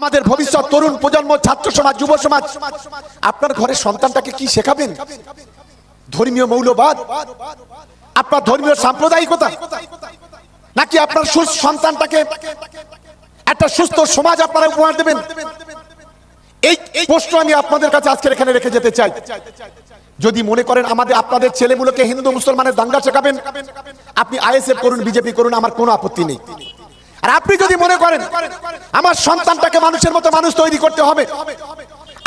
আমাদের ভবিষ্যৎ তরুণ প্রজন্ম, ছাত্র সমাজ, যুব সমাজ, আপনার ঘরের সন্তানটাকে কি শেখাবেন? ধর্মীয় মৌলবাদ? আপনার ধর্মীয় সাম্প্রদায়িকতা? নাকি আপনার সু- সন্তানটাকে একটা সুস্থ সমাজ আপনারা উপহার দেবেন? এই প্রশ্ন আমি আপনাদের কাছে আজকে এখানে রেখে যেতে চাই। যদি মনে করেন আমাদের আপনাদের ছেলেগুলোকে হিন্দু, মুসলমানের দাঙ্গা শেখাবেন, আপনি আইএসএফ করুন, বিজেপি করুন, আমার কোনো আপত্তি নেই। আর আপনি যদি মনে করেন, আমার সন্তানটাকে মানুষের মতো মানুষ তৈরি করতে হবে,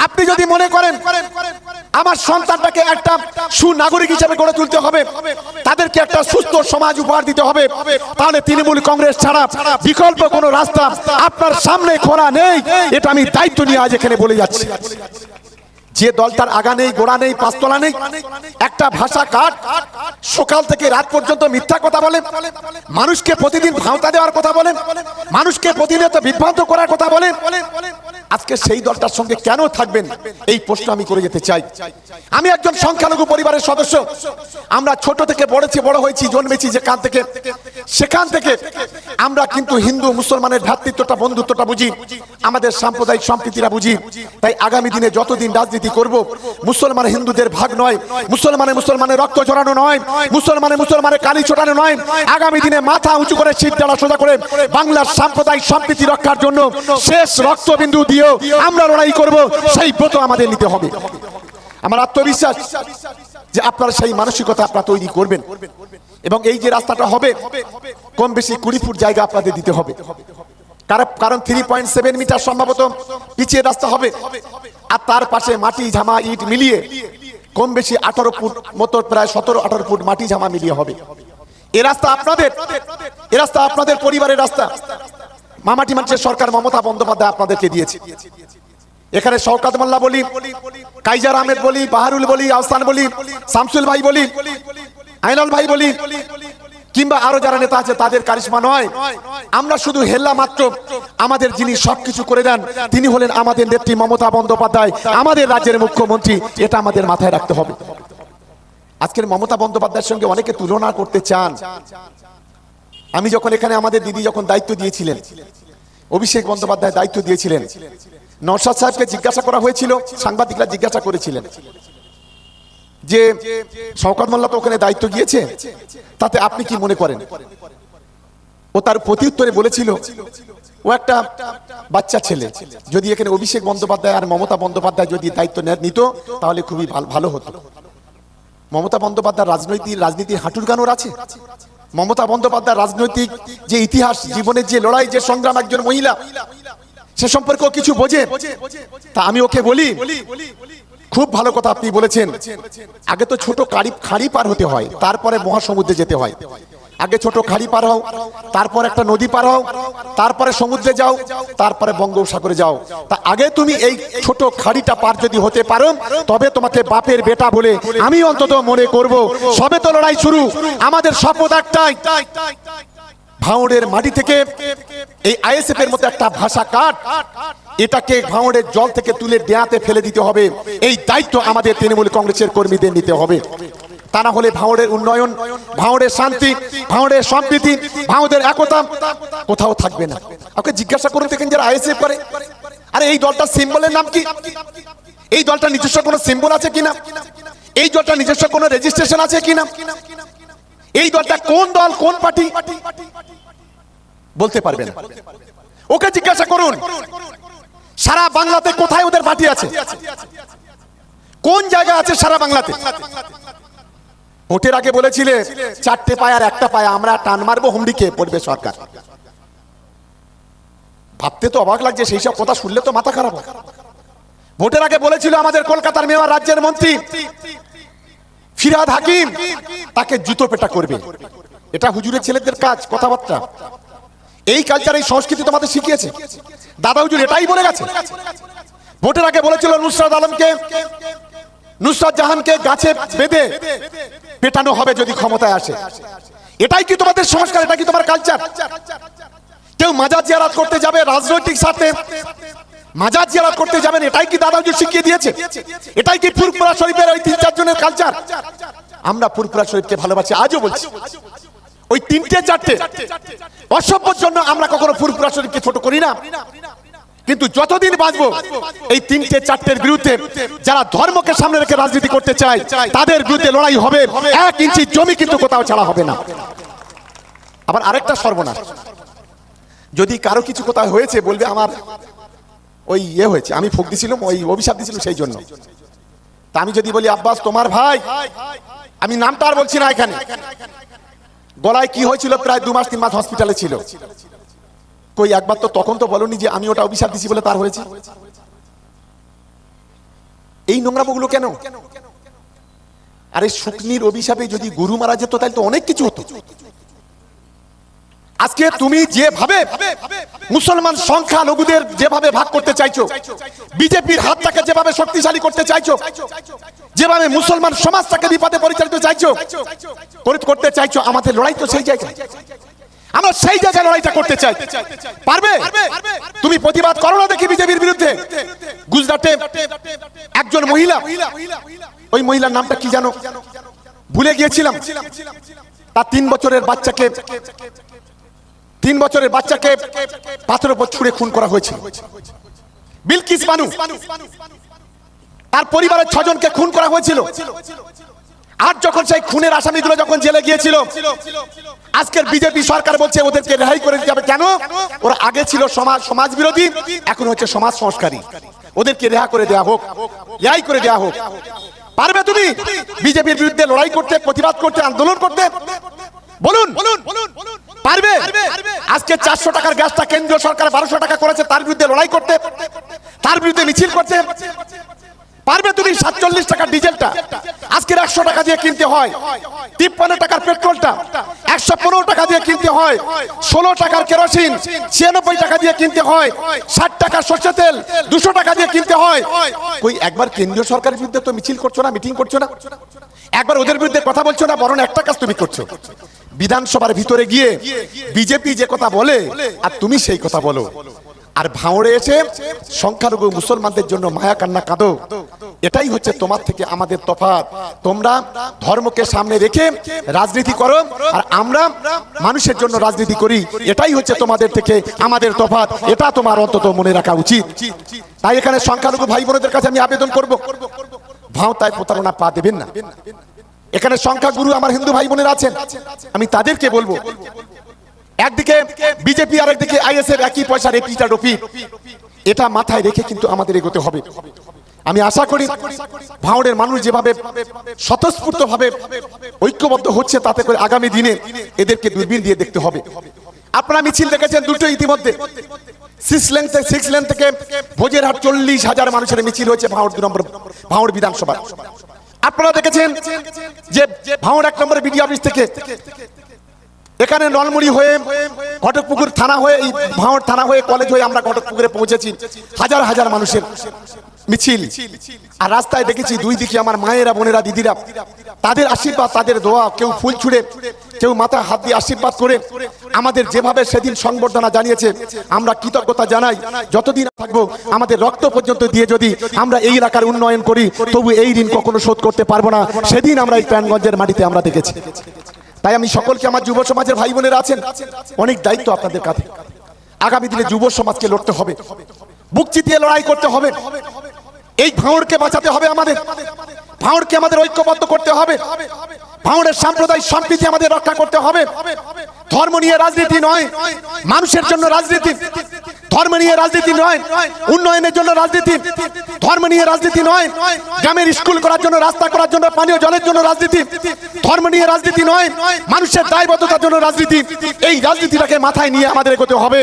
আপনি যদি মনে করেন, আমার সন্তানটাকে একটা সুনাগরিক হিসেবে গড়ে তুলতে হবে, তাদেরকে একটা সুস্থ সমাজ উপহার দিতে হবে, তাহলে তৃণমূল কংগ্রেস ছাড়া বিকল্প কোনো রাস্তা আপনার সামনে খোলা নেই। এটা আমি দায়িত্ব নিয়ে আজ এখানে বলে যাচ্ছি। যে দলটার আগা নেই, গোড়া নেই, পাঁচতলা নেই, একটা ভাষা কাট সকাল থেকে রাত পর্যন্ত মিথ্যা কথা বলেন। মানুষকে প্রতিদিন ভাওতা দেওয়ার কথা বলেন। মানুষকে প্রতিনিয়ত বিভ্রান্ত করার কথা বলে আজকে সেই দলটার সঙ্গে কেন থাকবেন? এই প্রশ্ন আমি করে যেতে চাই। আমি একজন সংখ্যালঘু পরিবারের সদস্য। আমরা ছোট থেকে বড়েছি বড় হয়েছি, জন্মেছি যেখান থেকে। সেখান থেকে আমরা কিন্তু হিন্দু, মুসলমানের ভ্রাতৃত্বটা, বন্ধুত্বটা বুঝি। আমাদের সাম্প্রদায়িক সম্প্রীতিরা বুঝি। তাই আগামী দিনে যতদিন রাজনীতি করব, মুসলমান হিন্দুদের ভাগ নয়, মুসলমানে মুসলমানের রক্ত ঝরানো নয়, মুসলমানে মুসলমানের কালি ছোটানো নয়। আগামী দিনে মাথা উঁচু করে শীত ডালা সোজা করে বাংলার সাম্প্রদায়িক সম্প্রীতি রক্ষার জন্য শেষ রক্তবিন্দু দিয়েও আমরা লড়াই করব, সেই ব্রত আমাদের নিতে হবে। আমার আত্মবিশ্বাস যে আপনারা সেই মানসিকতা আপনারা তৈরি করবেন। এবং এই যে রাস্তাটা হবে, কম বেশি কুড়ি ফুট জায়গা আপনাদের দিতে হবে। কারণ থ্রি পয়েন্ট সেভেন মিটার সম্ভবত পিছিয়ে রাস্তা হবে। আর তার পাশে মাটি ঝামা ইট মিলিয়ে কম বেশি আঠারো ফুট মতো, প্রায় সতেরো, আঠারো ফুট মাটি ঝামা মিলিয়ে হবে। এ রাস্তা আপনাদের, এ রাস্তা আপনাদের পরিবারের রাস্তা। মামাটি মানুষের সরকার মমতা বন্দ্যোপাধ্যায় আপনাদেরকে দিয়েছে। এখানে শওকাত মোল্লা বলি, কাইজার আহমেদ বলি, বাহারুল বলি, আহসান বলি, শামসুল ভাই বলি, আইনাল ভাই বলি, কিংবা আরও যারা নেতা আছে তাদের কারিশমা নয়। আমরা শুধু হেল্লা মাত্র, আমাদের যিনি সবকিছু করে দেন, তিনি হলেন আমাদের নেত্রী মমতা বন্দ্যোপাধ্যায়, আমাদের রাজ্যের মুখ্যমন্ত্রী, এটা আমাদের মাথায় রাখতে হবে। আজকের মমতা বন্দ্যোপাধ্যায়ের সঙ্গে অনেকে তুলনা করতে চান। আমি যখন এখানে আমাদের দিদি যখন দায়িত্ব দিয়েছিলেন, অভিষেক বন্দ্যোপাধ্যায় দায়িত্ব দিয়েছিলেন, নওশাদ সাহেবকে জিজ্ঞাসা করা হয়েছিল, সাংবাদিকরা জিজ্ঞাসা করেছিলেন যে, শওকত মোল্লা তো ওখানে দায়িত্ব গিয়েছে তাতে আপনি কি মনে করেন? ও তার প্রত্যুত্তরে বলেছিল, ও একটা বাচ্চা ছেলে, যদি এখানে অভিষেক বন্দ্যোপাধ্যায় আর মমতা বন্দ্যোপাধ্যায় যদি দায়িত্ব নিত, তাহলে খুবই ভালো হতো। মমতা বন্দ্যোপাধ্যায় রাজনৈতিক রাজনীতির হাঁটুর গানোর আছে? মমতা বন্দ্যোপাধ্যায় রাজনৈতিক যে ইতিহাস, জীবনের যে লড়াই, যে সংগ্রাম একজন মহিলা, সে সম্পর্কে কিছু বোঝে। তা আমি ওকে বলি, খুব ভালো কথা আপনি বলেছেন। আগে তো ছোট খাড়ি খাড়ি পার হতে হয়, তারপরে মহাসমুদ্রে যেতে হয়। আগে ছোট খাড়ি পার হও, তারপর একটা নদী পার হও, তারপরে সমুদ্রে যাও, তারপরে বঙ্গোপসাগরে যাও। তা আগে তুমি এই ছোট খাড়িটা পার যদি হতে পারো, তবে তোমাকে বাপের বেটা বলে আমি অন্তত মনে করব, সবে তো লড়াই শুরু, আমাদের শপথ একটাই। ভাঙড়ের মাটি থেকে এই আইএসএফ এর মতো একটা ভাষা কাট এটাকে ভাঙড়ের জল থেকে তুলে ডেয়াতে ফেলে দিতে হবে। এই দায়িত্ব আমাদের তৃণমূল কংগ্রেসের কর্মীদের নিতে হবে। তা না হলে ভাঙড়ের উন্নয়ন, ভাঙড়ের শান্তি, ভাঙড়ের সম্প্রীতি, ভাঙড়ের একতা কোথাও থাকবে না। ওকে জিজ্ঞাসা করুন দেখেন যারা আইএসএফ করে। আরে এই দলটার সিম্বলের নাম কি? এই দলটা নিজস্ব কোনো সিম্বল আছে কিনা? এই দলটা নিজস্ব কোনো রেজিস্ট্রেশন আছে কিনা? এই দলটা কোন দল, কোন পার্টি? বলতে পারবেন ওকে জিজ্ঞাসা করুন, সারা বাংলাতে কোথায় ওদের পার্টি আছে? কোন জায়গা আছে সারা বাংলাতে? ভোটের আগে বলেছিলে, চারটে পায় আর একটা পায়, আমরা টান মারবো হুমড়িকে পড়বে সরকার। ভাবতে তো অবাক লাগছে, সেই সব কথা শুনলে তো মাথা খারাপ হয়। ভোটের আগে বলেছিল আমাদের কলকাতার মেয়র, রাজ্যের মন্ত্রী, ফিরাদ হাকিম, তাকে জুতো পেটা করবে। এটা হুজুরের ছেলেদের কাজ, কথাবার্তা। এই কালচার এই সংস্কৃতি তোমাদের শিখিয়েছে। দাদা হুজুর এটাই বলে গেছে। ভোটের আগে বলেছিল নুসরাত আলমকে নুসরাত জাহানকে গাছে বেঁধে পেটানো হবে যদি ক্ষমতায় আসে। এটাই কি তোমাদের সংস্কার? এটা কি তোমার কালচার কেউ মাজার জিয়ারাত করতে যাবে, রাজনৈতিক স্বার্থে মাজার জিয়ারাত করতে যাবেন, এটাই কি দাদা শিখিয়ে দিয়েছে? এটাই কি ফুরপুরা শরীফের ওই তিন চারজনের কালচার আমরা ফুরপুরা শরীফকে ভালোবাসি, আজও বলছি। ওই তিনটে চারটে অসভ্যর জন্য আমরা কখনো ফুরপুরা শরীফকে ছোট করি না। কিন্তু যতদিন বাঁচবো, এই তিনটে চারটের বিরুদ্ধে যারা ধর্মকে সামনে রেখে রাজনীতি করতে চায়, তাদের বিরুদ্ধে লড়াই হবে। এক ইঞ্চি জমি কিন্তু কোথাও ছাড়া হবে না। আবার আরেকটা সর্বনাশ। যদি কারও কিছু কোথাও হয়েছে, বলবে আমার ওই ইয়ে হয়েছে, আমি ফুক দিছিলাম, ওই অভিশাপ দিছিলাম সেই জন্য। তা আমি যদি বলি, আব্বাস, তোমার ভাই, আমি নামটা আর বলছি না এখানে। গলায় কি হয়েছিল? প্রায় দু মাস, তিন মাস হসপিটালে ছিল। কই একবার তো তখন তো বলনি যে আমি ওটা অভিশাপ দিছি বলে তার হয়েছে। এই নোংরামগুলো কেন? আরে শুকনির অভিশাপে যদি গুরু মারা যেত, তাহলে তো অনেক কিছু হতো। আজকে তুমি যেভাবে মুসলমান সংখ্যা লঘুদের যেভাবে ভাগ করতে চাইছো, বিজেপির হাতটাকে যেভাবে শক্তিশালী করতে চাইছো, যেভাবে মুসলমান সমাজটাকে বিপদে পরিচালিত চাইছো, করে- করতে চাইছো, আমাদের লড়াই তো সেই জায়গায়। আমরা সেই জায়গায় লড়াইটা করতে চাই। পারবে? তুমি প্রতিবাদ করো না দেখি বিজেপির বিরুদ্ধে। গুজরাটে একজন মহিলা ওই মহিলার নামটা কি জানো? ভুলে গিয়েছিলাম। তার তিন বছরের বাচ্চাকে তিন বছরের বাচ্চাকে পাথরের উপর ছুঁড়ে খুন করা হয়েছিল। বিলকিস বানু তার পরিবারের ছজনকে খুন করা হয়েছিল। আর যখন সেই খুনের আসামিগুলো যখন জেলে গিয়েছিল, আজকের বিজেপি সরকার বলছে ওদেরকে রেহাই করে দিতে হবে। কেন? ওরা আগে ছিল সমাজ সমাজ বিরোধী এখন হচ্ছে সমাজ সংস্কারী। ওদেরকে রেহা করে দেওয়া হোক, রেহাই করে দেওয়া হোক। পারবে তুমি? বিজেপির বিরুদ্ধে লড়াই করতে, প্রতিবাদ করতে, আন্দোলন করতে? বলুন। পারবে? আজকে চারশো টাকার গ্যাসটা কেন্দ্রীয় সরকার বারোশো টাকা করেছে, তার বিরুদ্ধে লড়াই করতে, তার বিরুদ্ধে মিছিল করতে। পারবে তুমি সাতচল্লিশ টাকার ডিজেলটা? আজকের একশো টাকা দিয়ে কিনতে হয়। তিপ্পান্ন টাকার পেট্রোলটা একশো পনেরো টাকা দিয়ে কিনতে হয়। ষোলো টাকার কেরোসিন ছিয়ানব্বই টাকা দিয়ে কিনতে হয়। ষাট টাকার সর্ষে তেল দুশো টাকা দিয়ে কিনতে হয়। ওই একবার কেন্দ্রীয় সরকারের বিরুদ্ধে তো মিছিল করছ না, মিটিং করছ না? একবার ওদের বিরুদ্ধে কথা বলছো না, বরং একটা কাজ তুমি করছ। বিধানসভার ভিতরে গিয়ে বিজেপি যে কথা বলে, আর তুমি সেই কথা বলো। আর ভাঁড়ে এসে সংখ্যালঘু মুসলমানদের জন্য মায়া কান্না কাঁদো। এটাই হচ্ছে তোমার থেকে আমাদের তফাৎ। তোমরা ধর্মকে সামনে রেখে রাজনীতি করো, আর আমরা মানুষের জন্য রাজনীতি করি। এটাই হচ্ছে তোমাদের থেকে আমাদের তফাৎ। এটা তোমার অন্তত মনে রাখা উচিত। তাই এখানে সংখ্যালঘু ভাই বোনদের কাছে আমি আবেদন করব। ভাও তাই প্রতারণা পা দেবেন না। এখানে সংখ্যাগুরু আমার হিন্দু ভাই বোনেরা আছেন। আমি তাদেরকে বলব, একদিকে বিজেপি আর একদিকে আইএসএফ, একই পয়সার এপিটা রপি এটা মাথায় রেখে কিন্তু আমাদের এগোতে হবে। আমি আশা করি ভাঁড়ের মানুষ যেভাবে স্বতঃস্ফূর্ত ভাবে ঐক্যবদ্ধ হচ্ছে তাতে করে আগামী দিনে এদেরকে দূরবীন দিয়ে দেখতে হবে। আপনারা মিছিল দেখেছেন দুটো ইতিমধ্যে। সিক্স লেন থেকে সিক্স লেন থেকে ভোজের হাট চল্লিশ হাজার মানুষের মিছিল হয়েছে ভাঁড় দু নম্বর ভাঁড় বিধানসভা আপনারা দেখেছেন যে ভাঁড় এক নম্বর বিডি অফিস থেকে এখানে নলমুড়ি হয়ে, ঘটকপুকুর থানা হয়ে, এই ভাঁড় থানা হয়ে কলেজ হয়ে আমরা ঘটকপুকুরে পৌঁছেছি। হাজার হাজার মানুষের মিছিল। আর রাস্তায় দেখেছি দুই দিকে আমার মায়েরা, বোনেরা, দিদিরা, তাদের আশীর্বাদ, তাদের দোয়া, কেউ ফুল ছুঁড়ে, কেউ মাথা হাত দিয়ে আশীর্বাদ করে, আমাদের যেভাবে সেদিন সংবর্ধনা জানিয়েছে, আমরা কৃতজ্ঞতা জানাই। যতদিন থাকব, আমাদের রক্ত পর্যন্ত দিয়ে যদি আমরা এই এলাকার উন্নয়ন করি, তবু এই ঋণ কখনো শোধ করতে পারব না। সেদিন আমরা এই প্রাণগঞ্জের মাটিতে আমরা দেখেছি। তাই আমি সকলকে আমার যুব সমাজের ভাই বোনেরা আছেন, অনেক দায়িত্ব আপনাদের কাছে আগামী দিনে যুব সমাজকে লড়তে হবে, বুক চিতিয়ে লড়াই করতে হবে, এই ভাঁড়কে বাঁচাতে হবে আমাদের ভাঁড়কে আমাদের ঐক্যবদ্ধ করতে হবে ভাঁড়ের সাম্প্রদায়িক সম্প্রীতি আমাদের রক্ষা করতে হবে। ধর্ম নিয়ে রাজনীতি নয়, মানুষের জন্য রাজনীতি। ধর্ম নিয়ে রাজনীতি নয়, উন্নয়নের জন্য রাজনীতি। ধর্ম নিয়ে রাজনীতি নয়, গ্রামের স্কুল করার জন্য, রাস্তা করার জন্য, পানীয় জলের জন্য রাজনীতি। ধর্ম নিয়ে রাজনীতি নয়, মানুষের দায়বদ্ধতার জন্য রাজনীতি। এই রাজনীতিটাকে মাথায় নিয়ে আমাদের এগোতে হবে।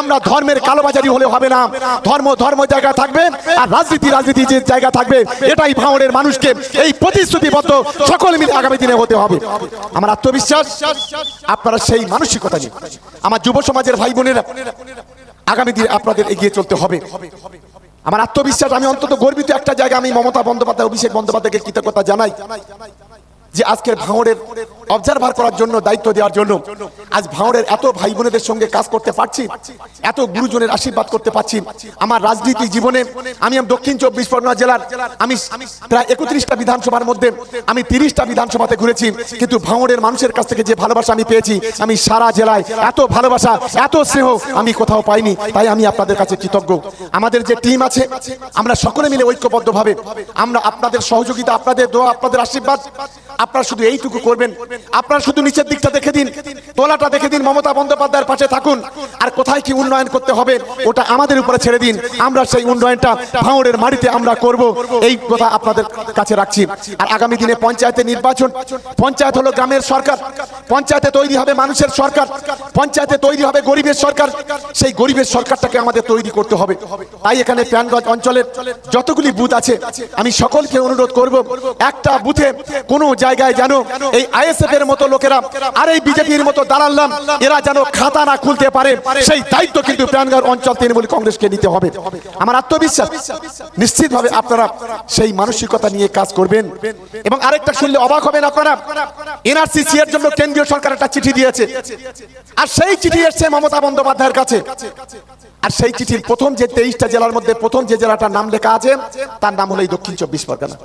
আমরা ধর্মের কালোবাজারি হলে হবে না। ধর্ম ধর্ম জায়গা থাকবে আর রাজনীতি রাজনীতি যে জায়গা থাকবে, এটাই ভাঙড়ের মানুষকে এই প্রতিশ্রুতিবদ্ধ সকল মিলে আগামী দিনে হতে হবে। আমার আত্মবিশ্বাস, আপনারা সেই মানসিকতা নিয়ে। আমার যুব সমাজের ভাই বোনেরা, আগামী দিনে আপনাদের এগিয়ে চলতে হবে। আমার আত্মবিশ্বাস, আমি অন্তত গর্বিত একটা জায়গা আমি মমতা বন্দ্যোপাধ্যায় অভিষেক বন্দ্যোপাধ্যায়কে কৃতজ্ঞতা জানাই। যে আজকের ভাঙড়ের অবজারভার করার জন্য দায়িত্ব দেওয়ার জন্য আজ ভাঙড়ের এত ভাই বোনেদের সঙ্গে কাজ করতে পারছি, এত গুরুজনের আশীর্বাদ করতে পারছি। আমার রাজনীতি জীবনে আমি দক্ষিণ চব্বিশ পরগনা জেলার, আমি প্রায় একত্রিশটা বিধানসভার মধ্যে, আমি তিরিশটা বিধানসভাতে ঘুরেছি। কিন্তু ভাঙড়ের মানুষের কাছ থেকে যে ভালোবাসা আমি পেয়েছি, আমি সারা জেলায় এত ভালোবাসা, এত স্নেহ আমি কোথাও পাইনি। তাই আমি আপনাদের কাছে কৃতজ্ঞ। আমাদের যে টিম আছে, আমরা সকলে মিলে ঐক্যবদ্ধভাবে, আমরা আপনাদের সহযোগিতা, আপনাদের দোয়া, আপনাদের আশীর্বাদ আপনারা শুধু এইটুকু করবেন। আপনারা শুধু নিচের দিকটা দেখে দিন। তোলাটা দেখে দিন, মমতা বন্দ্যোপাধ্যায়ের পাশে থাকুন। আর কোথায় কি উন্নয়ন করতে হবে, ওটা আমাদের উপরে ছেড়ে দিন। আমরা সেই উন্নয়নটা ভাঙড়ের মাটিতে আমরা করব। এই কথা আপনাদের কাছে রাখছি। আর আগামী দিনে পঞ্চায়েতের নির্বাচন। পঞ্চায়েত হলো গ্রামের সরকার। পঞ্চায়েতে তৈরি হবে মানুষের সরকার। পঞ্চায়েতে তৈরি হবে গরিবের সরকার। সেই গরিবের সরকারটাকে আমাদের তৈরি করতে হবে। তাই এখানে প্যানগঞ্জ অঞ্চলের যতগুলি বুথ আছে, আমি সকলকে অনুরোধ করব, একটা বুথে কোনো জায়গায় যেন এই আইএসএফ এর মতো লোকেরা আর এই বিজেপির মতো দাঁড়ালাম এরা যেন খাতা না খুলতে পারে সেই দায়িত্ব কিন্তু প্যানগঞ্জ অঞ্চল তৃণমূল কংগ্রেসকে নিতে হবে। আমার আত্মবিশ্বাস নিশ্চিতভাবে আপনারা সেই মানসিকতা নিয়ে কাজ করবেন। এবং আরেকটা শুনলে অবাক হবেন আপনারা। এনআরসিসি এর জন্য কেন্দ্রীয় সরকার একটা চিঠি দিয়েছে। আর সেই চিঠি এসছে মমতা বন্দ্যোপাধ্যায়ের কাছে। আর সেই চিঠির প্রথম যে তেইশটা জেলার মধ্যে প্রথম যে জেলাটার নাম লেখা আছে তার নাম হলো এই দক্ষিণ চব্বিশ পরগনা।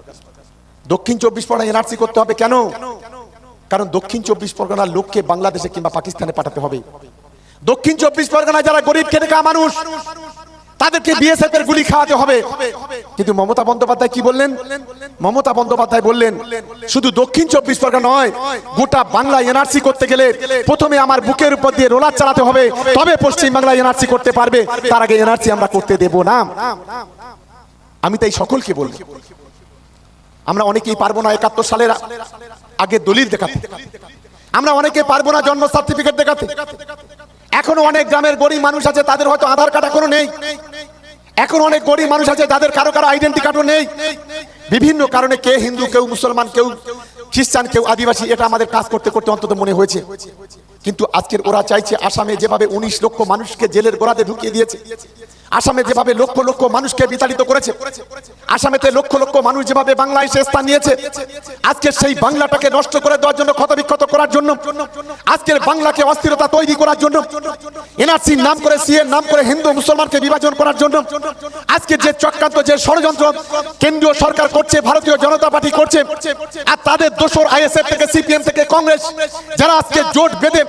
দক্ষিণ চব্বিশ পরগনা এনআরসি করতে হবে কেন? কারণ দক্ষিণ চব্বিশ পরগনার লোককে বাংলাদেশে কিংবা পাকিস্তানে পাঠাতে হবে। দক্ষিণ চব্বিশ পরগনা যারা গরিব খেটে খাওয়া মানুষ, তাদেরকে বিএসএফ এর গুলি খাওয়াতে হবে। কিন্তু মমতা বন্দ্যোপাধ্যায় কি বললেন? মমতা বন্দ্যোপাধ্যায় বললেন, শুধু দক্ষিণ চব্বিশ পরগনা নয়, গোটা বাংলা এনআরসি করতে গেলে প্রথমে আমার বুকের উপর দিয়ে রোলার চালাতে হবে, তবে পশ্চিম বাংলা এনআরসি করতে পারবে। তার আগে এনআরসি আমরা করতে দেব না। আমি তাই সকলকে বলব আমরা অনেকেই পারব না একাত্তর সালের আগে দলিল দেখাতে। আমরা অনেকে পারব না জন্ম সার্টিফিকেট দেখাতে। এখনও অনেক গ্রামের গরিব মানুষ আছে, তাদের হয়তো আধার কার্ড এখনও নেই। এখন অনেক গরিব মানুষ আছে, যাদের কারও কারও আইডেন্টি কার্ডও নেই। বিভিন্ন কারণে কে হিন্দু, কেউ মুসলমান, কেউ খ্রিস্টান, কেউ আদিবাসী, এটা আমাদের কাজ করতে করতে অন্তত মনে হয়েছে। কিন্তু আজকের ওরা চাইছে আসামে যেভাবে উনিশ লক্ষ মানুষকে জেলের গোড়াতে ঢুকিয়ে দিয়েছে। আসামে যেভাবে লক্ষ লক্ষ মানুষকে বিতাড়িত করেছে, আসামেতে লক্ষ লক্ষ মানুষ যেভাবে বাংলায় সে স্থান নিয়েছে, আজকে সেই বাংলাটাকে নষ্ট করে দেওয়ার জন্য, ক্ষতবিক্ষত করার জন্য, আজকের বাংলাকে অস্থিরতা তৈরি করার জন্য, এনআরসির নাম করে, সিএর নাম করে হিন্দু মুসলমানকে বিভাজন করার জন্য আজকে যে চক্রান্ত, যে ষড়যন্ত্র কেন্দ্রীয় সরকার করছে, ভারতীয় জনতা পার্টি করছে, আর তাদের দোসর আইএসএফ থেকে, সিপিএম থেকে কংগ্রেস, যারা আজকে জোট বেঁধে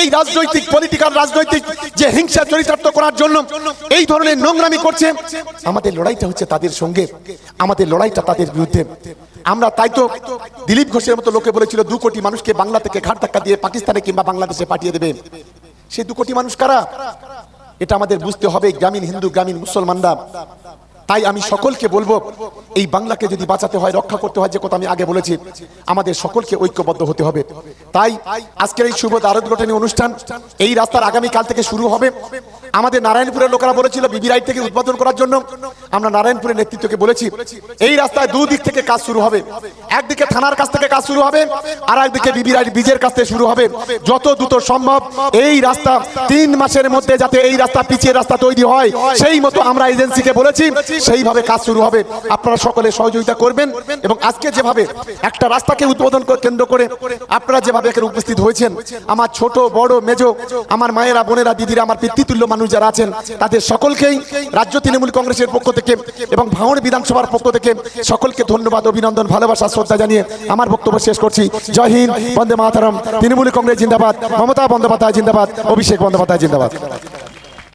এই রাজনৈতিক পলিটিক্যাল রাজনৈতিক যে হিংসা চরিতার্থ করার জন্য, এই ধরনের নোংরামি করছে। আমাদের লড়াইটা হচ্ছে তাদের সঙ্গে। আমাদের লড়াইটা তাদের বিরুদ্ধে। আমরা তাই তো দিলীপ ঘোষের মতো লোকে বলেছিল, দু কোটি মানুষকে বাংলা থেকে ঘাট ধাক্কা দিয়ে পাকিস্তানে কিংবা বাংলাদেশে পাঠিয়ে দেবে। সেই দু কোটি মানুষ কারা? এটা আমাদের বুঝতে হবে, গ্রামীণ হিন্দু, গ্রামীণ মুসলমানরা। তাই আমি সকলকে বলব, এই বাংলাকে যদি বাঁচাতে হয়, রক্ষা করতে হয়, যে কথা আমি আগে বলেছি, আমাদের সকলকে ঐক্যবদ্ধ হতে হবে। তাই আজকের এই শুভ দ্বার উদ্ঘাটনী অনুষ্ঠান, এই রাস্তার আগামী কাল থেকে শুরু হবে। আমাদের নারায়ণপুরের লোকেরা বলেছিল, বিবি রাইট থেকে উদ্বোধন করার জন্য। আমরা নারায়ণপুরের নেতৃত্বকে বলেছি, এই রাস্তায় দুদিক থেকে কাজ শুরু হবে। একদিকে থানার কাছ থেকে কাজ শুরু হবে, আর একদিকে বিবি রাইট বীজের কাছ থেকে শুরু হবে। যত দ্রুত সম্ভব, এই রাস্তা তিন মাসের মধ্যে যাতে এই রাস্তা পিছিয়ে রাস্তা তৈরি হয়, সেই মতো আমরা এজেন্সিকে বলেছি সেইভাবে কাজ শুরু হবে। আপনারা সকলে সহযোগিতা করবেন এবং আজকে যেভাবে একটা রাস্তাকে উদ্বোধন কেন্দ্র করে আপনারা যেভাবে এখানে উপস্থিত হয়েছেন, আমার ছোট, বড়, মেজ, আমার মায়েরা, বোনেরা, দিদিরা, আমার পিতৃতুল্য মানুষ যারা আছেন, তাদের সকলকেই রাজ্য তৃণমূল কংগ্রেসের পক্ষ থেকে এবং ভাঙড় বিধানসভার পক্ষ থেকে সকলকে ধন্যবাদ, অভিনন্দন, ভালোবাসা, শ্রদ্ধা জানিয়ে আমার বক্তব্য শেষ করছি। জয় হিন্দ, বন্দে মাতারম। তৃণমূল কংগ্রেস জিন্দাবাদ, মমতা বন্দ্যোপাধ্যায় জিন্দাবাদ, অভিষেক বন্দ্যোপাধ্যায় জিন্দাবাদ।